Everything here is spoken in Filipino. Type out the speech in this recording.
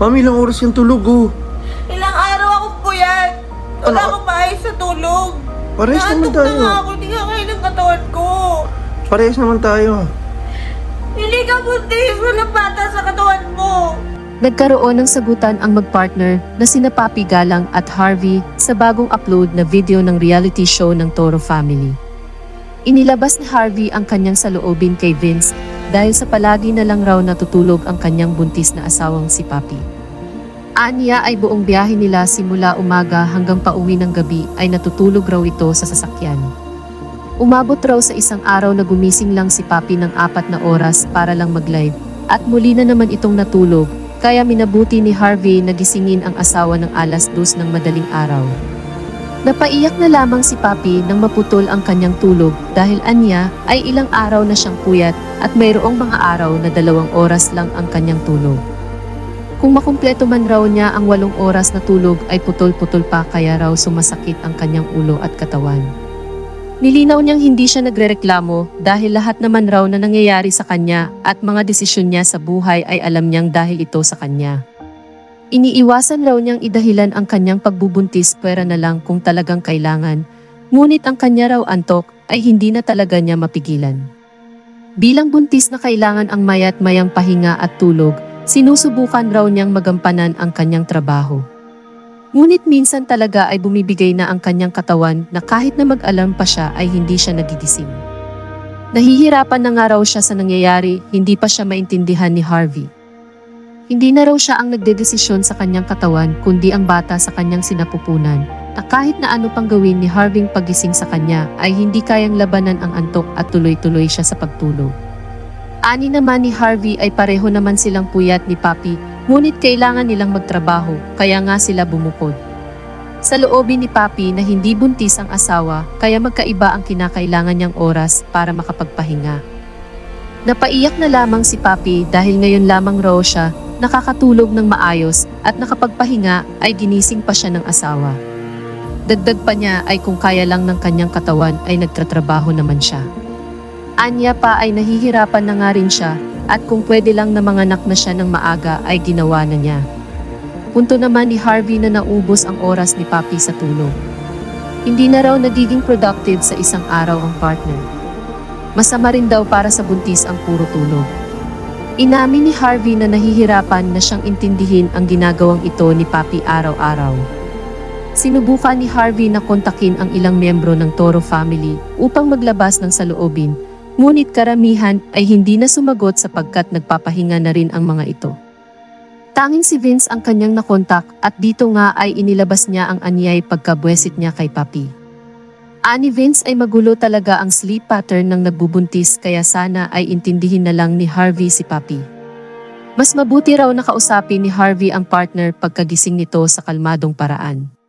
Mami, ilang oras yung tulog oh. Ilang araw akong puyat. Wala Ano? akong maayos sa tulog. Parehas naman Naantok na tayo. nga ako, hindi ka kaya ng katawan ko. Parehas naman tayo. Hindi ka buntis, walang bata sa katawan mo. Nagkaroon ng sagutan ang magpartner na sina Papi Galang at Harvey sa bagong upload na video ng reality show ng Toro Family. Inilabas ni Harvey ang kanyang saloobin kay Vince dahil sa palagi na lang raw natutulog ang kanyang buntis na asawang si Papi. Aniya ay buong biyahe nila simula umaga hanggang pauwi ng gabi ay natutulog raw ito sa sasakyan. Umabot raw sa isang araw na gumising lang si Papi ng apat na oras para lang mag-live at muli na naman itong natulog kaya minabuti ni Harvey na gisingin ang asawa ng alas dos ng madaling araw. Napaiyak na lamang si Papi nang maputol ang kanyang tulog dahil anya ay ilang araw na siyang puyat at mayroong mga araw na dalawang oras lang ang kanyang tulog. Kung makumpleto man raw niya ang walong oras na tulog ay putol-putol pa kaya raw sumasakit ang kanyang ulo at katawan. Nilinaw niyang hindi siya nagrereklamo dahil lahat naman raw na nangyayari sa kanya at mga desisyon niya sa buhay ay alam niyang dahil ito sa kanya. Iniiwasan raw niyang idahilan ang kanyang pagbubuntis pwera na lang kung talagang kailangan, ngunit ang kanya raw antok ay hindi na talaga niya mapigilan. Bilang buntis na kailangan ang mayat mayang pahinga at tulog, sinusubukan raw niyang magampanan ang kanyang trabaho. Ngunit minsan talaga ay bumibigay na ang kanyang katawan na kahit na mag-alam pa siya ay hindi siya nagigising. Nahihirapan na nga raw siya sa nangyayari, hindi pa siya maintindihan ni Harvey. Hindi na raw siya ang nagdedesisyon sa kanyang katawan kundi ang bata sa kanyang sinapupunan na kahit na ano pang gawin ni Harvey pagising sa kanya ay hindi kayang labanan ang antok at tuloy-tuloy siya sa pagtulog. Ani naman ni Harvey ay pareho naman silang puyat ni Papi ngunit kailangan nilang magtrabaho kaya nga sila bumukod. Sa loobin ni Papi na hindi buntis ang asawa kaya magkaiba ang kinakailangan niyang oras para makapagpahinga. Napaiyak na lamang si Papi dahil ngayon lamang raw siya nakakatulog ng maayos at nakapagpahinga ay ginising pa siya ng asawa. Dagdag pa niya ay kung kaya lang ng kanyang katawan ay nagtatrabaho naman siya. Anya pa ay nahihirapan na nga rin siya at kung pwede lang na manganak na siya ng maaga ay ginawa na niya. Punto naman ni Harvey na naubos ang oras ni Papi sa tulog. Hindi na raw nagiging productive sa isang araw ang partner. Masama rin daw para sa buntis ang puro tulog. Inamin ni Harvey na nahihirapan na siyang intindihin ang ginagawang ito ni Papi araw-araw. Sinubukan ni Harvey na kontakin ang ilang miyembro ng Toro family upang maglabas ng saloobin, ngunit karamihan ay hindi na sumagot sapagkat nagpapahinga na rin ang mga ito. Tanging si Vince ang kanyang nakontak at dito nga ay inilabas niya ang anyay pagkabwesit niya kay Papi. Ani Vince ay magulo talaga ang sleep pattern ng nagbubuntis kaya sana ay intindihin na lang ni Harvey si Papi. Mas mabuti raw nakausapin ni Harvey ang partner pagkagising nito sa kalmadong paraan.